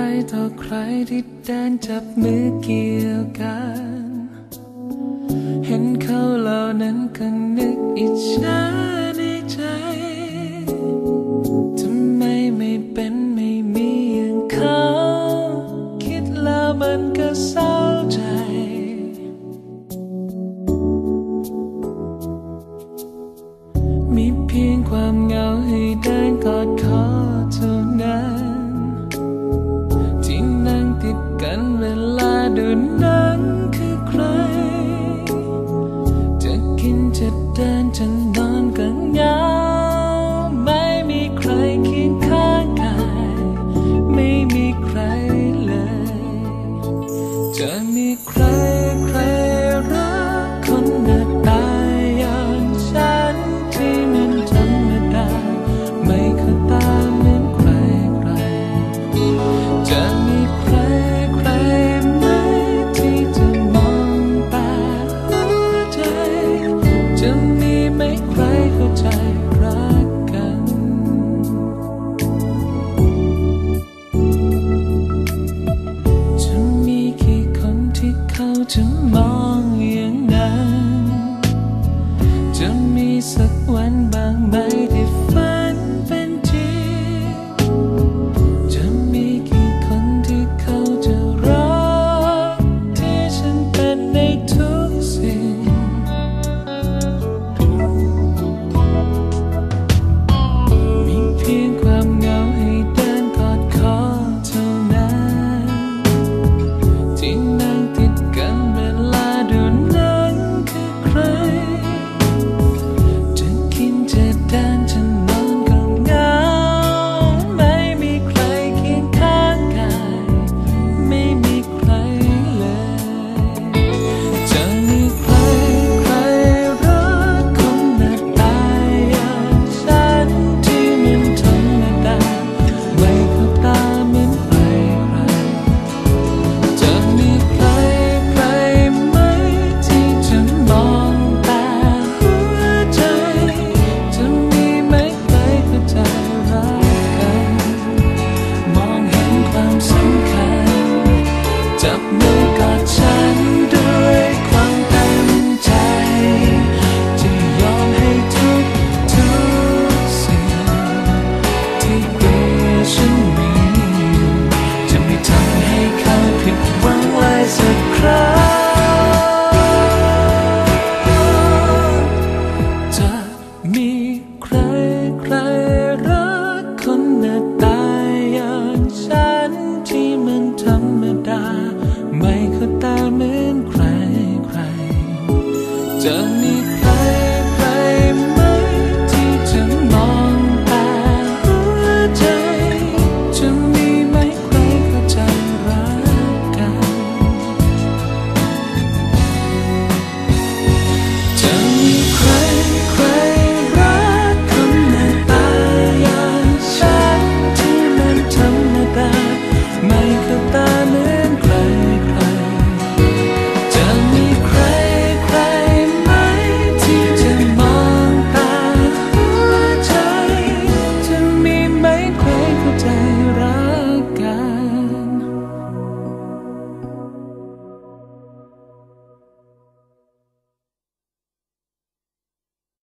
ใครต่อใครที่แดนจับมือเกี่ยวกัน เห็นเขาเหล่านั้นก็นึกอิจฉาในใจทำไมไม่เป็นไม่มีอย่างเขา คิดแล้วมันก็เศร้าใจมีเพียง นนั้นคือใคร จะกินจะเดินจะนอนก็เหงาไม่มีใครเคียงข้างกาย ไม่มีใครเลย จะมีใคร 这么 sunshine.